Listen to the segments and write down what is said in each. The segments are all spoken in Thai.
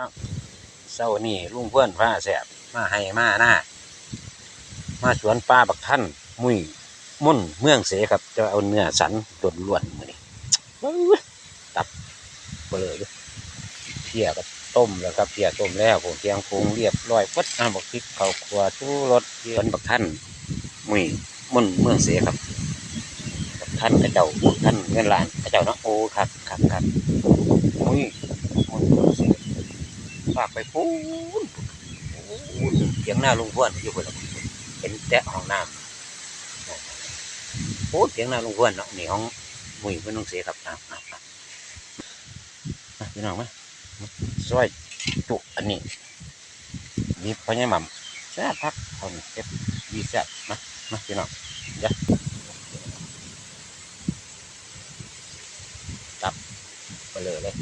ครับเศร้านี่ลุงเพื่อนผ้าแสบมาให้มาหน้า มาสวนป้าบักท่านมุยมุ่นเมืองเสครับ จะเอาเนื้อสันล้วนล้วนๆมานี่ตับเปลือยเพียกับต้มแล้วครับเพียต้มแล้วผมเคียงปรุงเรียบร้อยวัดน้ำบักพริกข้าวคั่วชูรสสวนบักท่านมุยมุ่นเมืองเสครับบักท่านกระเจ้าบักท่านเงินล้านกระเจ้าเนาะโอ้ครับครับครับมุยมุ่น ฝากไปพูนพูนเสียงหน้าลุงพวนอยู่บนเห็นแตะห้องน้ำพูดเสียงหน้าลุงพวนเนาะนี่ห้องมุ้ยเพื่อนน้องเสียครับอะอะอะมาพี่น้องไหมาซอยจุกอันนี้มีพ่อใหญ่หม่ำแซ่บพักคนเก็บดีแซ่บมามาพี่น้องเดี๋ยวตับไปเลยเลย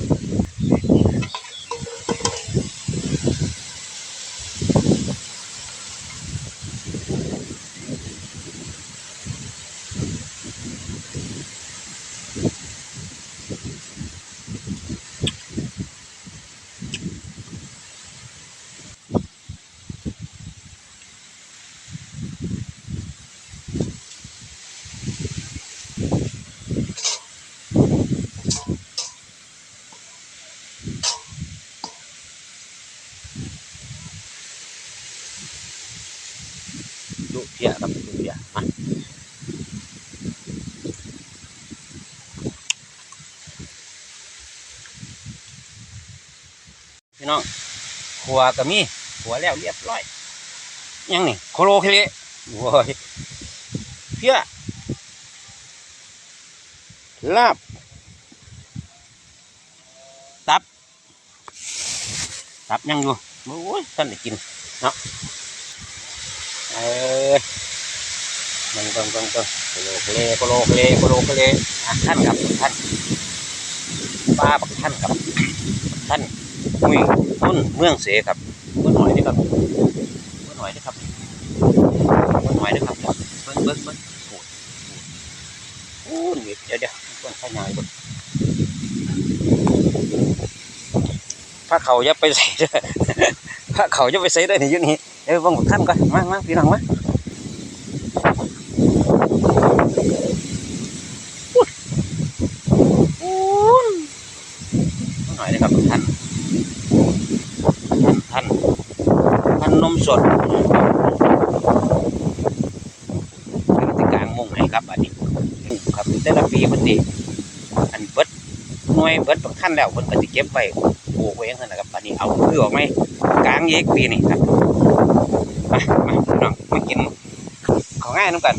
ดูเพียครับดูเพียมาพี่น้องขัวก็มีขัวแล้วเรียบร้อย ยังนี่โคโลเคเลโว้ยเพียลาบ ตับ ตับยังอยู่โอ้ยท่านได้กินเนาะ เออมันต้องต้องต้องโคโลเคเลโคโลเคเลโคโลเคเลอะท่านครับท่านป้าบักท่านครับท่านมุ้ยนุ่นเมืองเสครับเมื่อหน่อยนี่ครับเมื่อหน่อยนี่ครับเมื่อหน่อยนี่ครับเบิ้งเบิ้งเบิ้งโอ้โอ้เดี๋ยวเดี๋ยวเดี๋ยวเบิ้งข้างในเบิ้งพระเขาอย่าไปใส่เด้อพระเขาจะไปใส่ได้ในยุคนี้ เดี๋ยวเบังบักท่านก่อนมามาพี่น้องมาหน่อยนะครับท่านท่านท่านท่านนมสดเป็นที่กลางมุงให้ครับอันนี้ครับแต่ละปีมันดีอันเบิดหน่วยเบิดบางท่านแล้วมันก็จะเก็บไว้ปลูกไว้อยังนั้นนะครับอันนี้เอาคือออกไหมกลางเยกปีนี่ครับ มามาพี่น้องมากินของง่ายน้ำกัน